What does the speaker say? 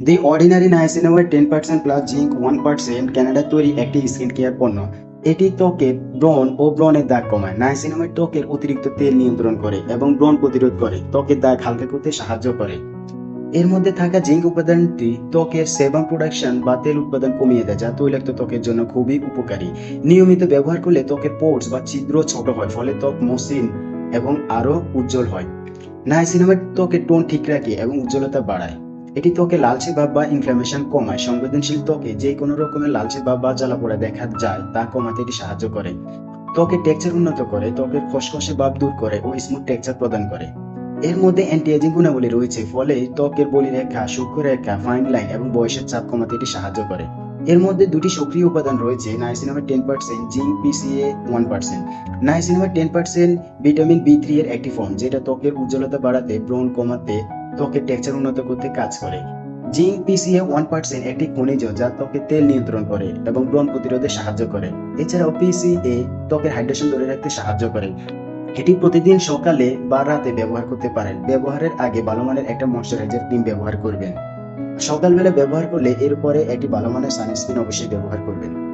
দি ordinary নাইসিনামের ten percent plus zinc one percent কানাডার তৈরি একটি স্কিন কেয়ার পণ্য। এটি ত্বকের ব্রণ ও ব্রণের দাগ কমায়। নাইসিনামের ত্বকের অতিরিক্ত তেল নিয়ন্ত্রণ করে এবং ব্রণ প্রতিরোধ করে। ত্বকের দাগ হালকা করতে সাহায্য করে। এর মধ্যে থাকা জিঙ্ক উপাদানটি ত্বকের সেবাম প্রোডাকশন বা তেল উৎপাদন কমিয়ে দেয়, যা তৈলাক্ত ত্বকের জন্য খুবই উপকারী। নিয়মিত ব্যবহার করলে ত্বকের পোর্টস বা ছিদ্র ছোট হয়, ফলে ত্বক মসৃণ এবং আরও উজ্জ্বল হয়। নাইসিনামের ত্বকের টোন ঠিক রাখে এবং উজ্জ্বলতা বাড়ায়। এটি ত্বকে লালচে ভাব বা ইনফ্লামেশন কমায়। সংবেদনশীল ত্বকে যে কোনো রকমের লালচে ভাব বা জ্বালা পোড়া দেখা যায়, তা কমাতে এটি সাহায্য করে। ত্বকের টেক্সচার উন্নত করে, ত্বকের খসখসে ভাব দূর করে ও স্মুথ টেক্সচার প্রদান করে। এর মধ্যে অ্যান্টি এজিং গুণাবলী রয়েছে, ফলে ত্বকের বলিরেখা সূক্ষ্ম রেখা ফাইন লাইন এবং বয়সের চাপ কমাতে এটি সাহায্য করে। এর মধ্যে দুটি সক্রিয় উপাদান রয়েছে নাইসিনামের ten percent zinc PCA one percent নাইসিনামের ten percent vitamin B three এর একটি ফর্ম যেটা ত্বকের উজ্জ্বলতা বাড়াতে, ব্রণ কমাতে ত্বকের টেক্সচার উন্নত করতে কাজ করে। জিঙ্ক পিসিএ ওয়ান পার্সেন্ট একটি খনিজ যা ত্বকের তেল নিয়ন্ত্রণ করে এবং ব্রণ প্রতিরোধে সাহায্য করে। এছাড়াও পিসিএ ত্বকের হাইড্রেশন ধরে রাখতে সাহায্য করে। এটি প্রতিদিন সকালে বা রাতে ব্যবহার করতে পারেন। ব্যবহারের আগে ভালো মানের একটা ময়শ্চারাইজার ক্রিম ব্যবহার করবেন। সকালবেলা ব্যবহার করলে এরপরে একটি ভালো মানের সানস্ক্রিন অবশ্যই ব্যবহার করবেন।